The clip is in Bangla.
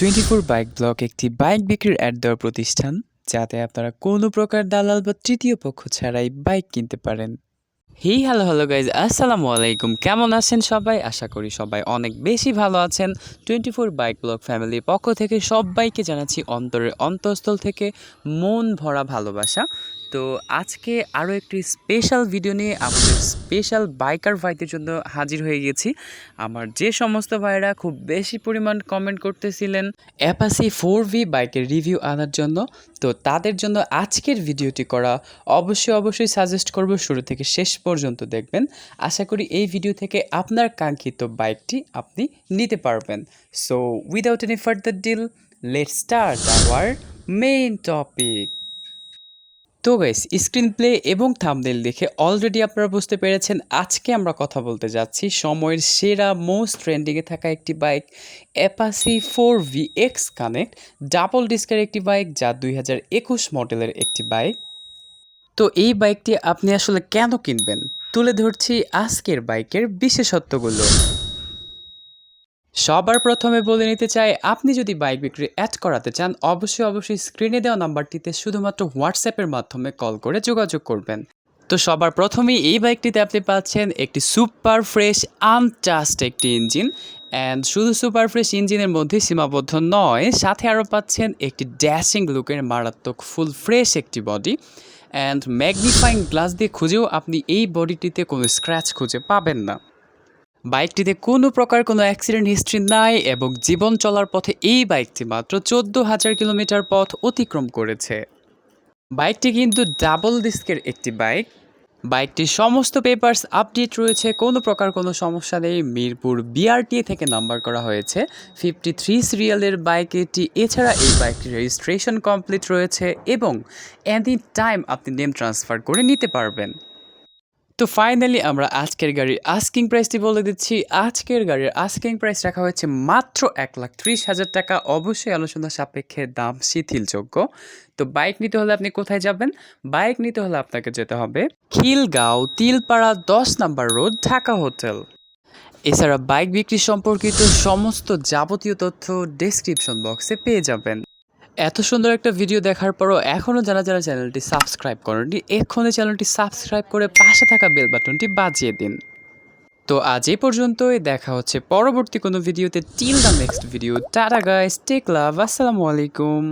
টোয়েন্টি ফোর বাইক ব্লক একটি বাইক বিক্রির অ্যাড দেওয়ার প্রতিষ্ঠান, যাতে আপনারা কোনো প্রকার দালাল বা তৃতীয় পক্ষ ছাড়াই বাইক কিনতে পারেন। হে, হ্যালো হ্যালো গাইজ আসসালামু আলাইকুম। কেমন আছেন সবাই? আশা করি সবাই অনেক বেশি ভালো আছেন। টোয়েন্টি ফোর বাইক ব্লক ফ্যামিলির পক্ষ থেকে সবাইকে জানাচ্ছি অন্তরের অন্তঃস্থল থেকে মন ভরা ভালোবাসা। তো আজকে আরও একটি স্পেশাল ভিডিও নিয়ে আমাদের স্পেশাল বাইকার ভাইদের জন্য হাজির হয়ে গেছি। আমার যে সমস্ত ভাইরা খুব বেশি পরিমাণ কমেন্ট করতেছিলেন অ্যাপাসি ফোর ভি বাইকের রিভিউ আনার জন্য, তো তাদের জন্য আজকের ভিডিওটি করা অবশ্যই অবশ্যই সাজেস্ট করব, শুরু থেকে শেষ পর্যন্ত দেখবেন। আশা করি এই ভিডিও থেকে আপনার কাঙ্ক্ষিত বাইকটি আপনি নিতে পারবেন। So without any further delay let's start our main topic তো গাইস স্ক্রিন প্লে এবং থামনেল দেখে অলরেডি আপনারা বুঝতে পেরেছেন আজকে আমরা কথা বলতে যাচ্ছি সময়ের সেরা মোস্ট ট্রেন্ডিংয়ে থাকা একটি bike Apache four V X connect double ডিস্কের একটি বাইক যা দুই হাজার একুশ মডেলের একটি বাইক তো এই বাইকটি আপনি আসলে কেন কিনবেন? তুলে ধরছি আজকের বাইকের বিশেষত্বগুলো। সবার প্রথমে বলে নিতে চাই, আপনি যদি বাইক বিক্রি অ্যাড করাতে চান, অবশ্যই অবশ্যই স্ক্রিনে দেওয়া নাম্বারটিতে শুধুমাত্র হোয়াটসঅ্যাপের মাধ্যমে কল করে যোগাযোগ করবেন। তো সবার প্রথমেই এই বাইকটিতে আপনি পাচ্ছেন একটি সুপার ফ্রেশ আনটাস্ট একটি ইঞ্জিন অ্যান্ড শুধু সুপার ফ্রেশ ইঞ্জিনের মধ্যে সীমাবদ্ধ নয়, সাথে আরও পাচ্ছেন একটি ড্যাশিং লুকের মারাত্মক ফুল ফ্রেশ একটি বডি অ্যান্ড ম্যাগনিফাইং গ্লাস দিয়ে খুঁজেও আপনি এই বডিটিতে কোনো স্ক্র্যাচ খুঁজে পাবেন না। বাইকটিতে কোনো প্রকার কোনো অ্যাক্সিডেন্ট হিস্ট্রি নাই এবং জীবন চলার পথে এই বাইকটি মাত্র চোদ্দ হাজার কিলোমিটার পথ অতিক্রম করেছে। বাইকটি কিন্তু ডাবল ডিস্কের একটি বাইক। বাইকটির সমস্ত পেপার্স আপডেট রয়েছে, কোনো প্রকার কোনো সমস্যা নেই। মিরপুর বিআরটি থেকে নাম্বার করা হয়েছে। ফিফটি থ্রি সিরিয়ালের বাইক এটি। এছাড়া এই বাইকটির রেজিস্ট্রেশন কমপ্লিট রয়েছে এবং এনি টাইম আপনি নেম ট্রান্সফার করে নিতে পারবেন। তো ফাইনালি আমরা আজকের গাড়ির আস্কিং প্রাইসটি বলে দিচ্ছি। আজকের গাড়ির আস্কিং প্রাইস রাখা হয়েছে মাত্র এক লাখ ত্রিশ হাজার টাকা। অবশ্যই আলোচনা সাপেক্ষে দাম শিথিলযোগ্য। তো বাইক নিতে হলে আপনি কোথায় যাবেন? বাইক নিতে হলে আপনাকে যেতে হবে খিলগাঁও, তিলপাড়া, দশ নাম্বার রোড, ঢাকা হোটেল। এছাড়া বাইক বিক্রি সম্পর্কিত সমস্ত যাবতীয় তথ্য ডেসক্রিপশন বক্সে পেয়ে যাবেন। এত সুন্দর একটা ভিডিও দেখার পরও এখনও যারা যারা চ্যানেলটি সাবস্ক্রাইব করেননি, এক্ষুনি চ্যানেলটি সাবস্ক্রাইব করে পাশে থাকা বেল বাটনটি বাজিয়ে দিন। তো আজ এই পর্যন্তই, দেখা হচ্ছে পরবর্তী কোনো ভিডিওতে till the next video tata guys take love আসসালামু আলাইকুম।